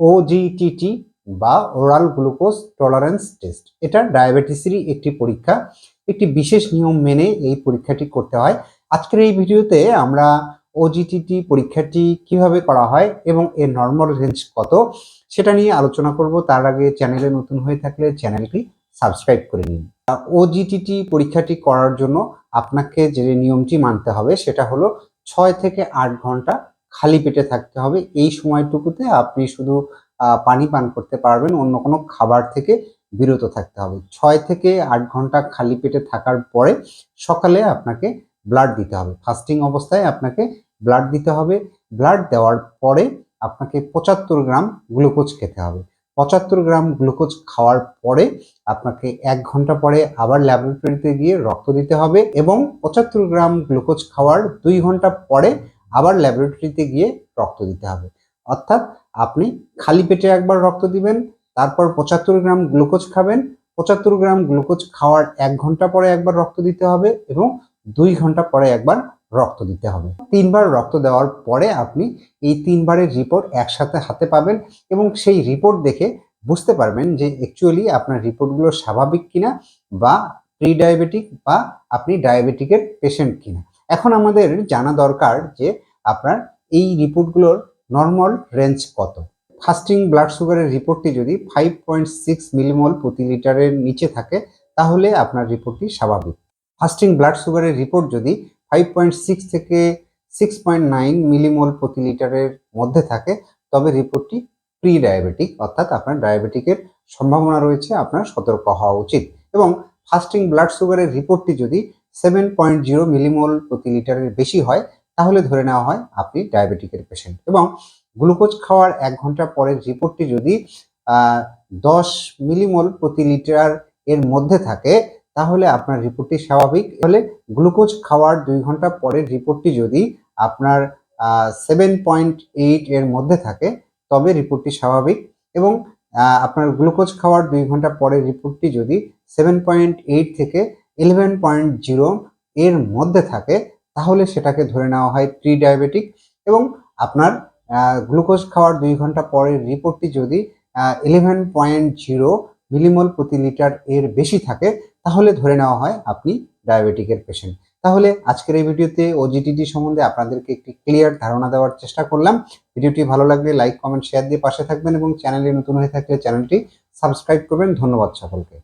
OGTT বা oral glucose tolerance test এটা ডায়াবেটিসেরই একটি পরীক্ষা। একটি বিশেষ নিয়ম মেনে এই পরীক্ষাটি করতে হয়। আজকের এই ভিডিওতে আমরা ওজিটিটি পরীক্ষাটি কীভাবে করা হয় এবং এর নর্মাল রেঞ্জ কত সেটা নিয়ে আলোচনা করব। তার আগে চ্যানেলে নতুন হয়ে থাকলে চ্যানেলটি সাবস্ক্রাইব করে নিন। ওজিটিটি পরীক্ষাটি করার জন্য আপনাকে যে নিয়মটি মানতে হবে সেটা হলো ছয় থেকে আট ঘণ্টা খালি পেটে থাকতে হবে। এই সময়টুকুতে আপনি শুধু পানি পান করতে পারবেন, অন্য কোনো খাবার থেকে বিরত থাকতে হবে। ছয় থেকে আট ঘণ্টা খালি পেটে থাকার পরে সকালে আপনাকে ব্লাড দিতে হবে। ফাস্টিং অবস্থায় আপনাকে ব্লাড দিতে হবে। ব্লাড দেওয়ার পরে আপনাকে পঁচাত্তর গ্রাম গ্লুকোজ খেতে হবে। পঁচাত্তর গ্রাম গ্লুকোজ খাওয়ার পরে আপনাকে এক ঘণ্টা পরে আবার ল্যাবরেটরিতে গিয়ে রক্ত দিতে হবে এবং পঁচাত্তর গ্রাম গ্লুকোজ খাওয়ার দুই ঘণ্টা পরে আবার ল্যাবরেটরিতে গিয়ে রক্ত দিতে হবে। অর্থাৎ আপনি খালি পেটে একবার রক্ত দিবেন, তারপর পঁচাত্তর গ্রাম গ্লুকোজ খাবেন, পঁচাত্তর গ্রাম গ্লুকোজ খাওয়ার এক ঘণ্টা পরে একবার রক্ত দিতে হবে এবং দুই ঘণ্টা পরে একবার রক্ত দিতে হবে। তিনবার রক্ত দেওয়ার পরে আপনি এই তিনবারের রিপোর্ট একসাথে হাতে পাবেন এবং সেই রিপোর্ট দেখে বুঝতে পারবেন যে অ্যাকচুয়ালি আপনার রিপোর্টগুলো স্বাভাবিক কিনা বা প্রি ডায়াবেটিক বা আপনি ডায়াবেটিকের পেশেন্ট কিনা। এখন আমাদের জানা দরকার যে আপনার এই রিপোর্টগুলোর নর্মাল রেঞ্জ কত? ফাস্টিং ব্লাড সুগারের রিপোর্টটি যদি ফাইভ পয়েন্ট সিক্স মিলিমল প্রতি লিটারের নিচে থাকে, তাহলে আপনার রিপোর্টটি স্বাভাবিক। ফাস্টিং ব্লাড সুগারের রিপোর্ট যদি ফাইভ পয়েন্ট সিক্স থেকে সিক্স পয়েন্ট নাইন মিলিমল প্রতি লিটারের মধ্যে থাকে, তবে রিপোর্টটি প্রি ডায়াবেটিক অর্থাৎ আপনার ডায়াবেটিকের সম্ভাবনা রয়েছে, আপনার সতর্ক হওয়া উচিত। এবং ফাস্টিং ব্লাড সুগারের রিপোর্টটি যদি সেভেন পয়েন্ট জিরো মিলিমল প্রতি লিটারের বেশি হয় তাহলে ধরে নেওয়া হয় আপনি ডায়াবেটিকের পেশেন্ট এবং গ্লুকোজ খাওয়ার এক ঘণ্টা পরের রিপোর্টটি যদি দশ মিলিমল প্রতি লিটার এর মধ্যে থাকে, তাহলে আপনার রিপোর্টটি স্বাভাবিক। তাহলে গ্লুকোজ খাওয়ার দুই ঘণ্টা পরের রিপোর্টটি যদি আপনার সেভেন পয়েন্ট এইট এর মধ্যে থাকে, তবে রিপোর্টটি স্বাভাবিক এবং আপনার গ্লুকোজ খাওয়ার দুই ঘণ্টা পরের রিপোর্টটি যদি সেভেন পয়েন্ট এইট থেকে ইলেভেন পয়েন্ট জিরো এর মধ্যে থাকে তাহলে সেটাকে ধরে নেওয়া হয় প্রি ডায়াবেটিক এবং আপনার গ্লুকোজ খাওয়ার দুই ঘণ্টা পরের রিপোর্টটি যদি ইলেভেন পয়েন্ট জিরো মিলিমল প্রতি লিটার এর বেশি থাকে, তাহলে ধরে নেওয়া হয় আপনি ডায়াবেটিকের পেশেন্ট তাহলে আজকের এই ভিডিওতে ওজিটিডি সম্বন্ধে আপনাদেরকে একটি ক্লিয়ার ধারণা দেওয়ার চেষ্টা করলাম। ভিডিওটি ভালো লাগলে লাইক কমেন্ট শেয়ার দিয়ে পাশে থাকবেন এবং চ্যানেলে নতুন হয়ে থাকলে চ্যানেলটি সাবস্ক্রাইব করবেন। ধন্যবাদ সকলকে।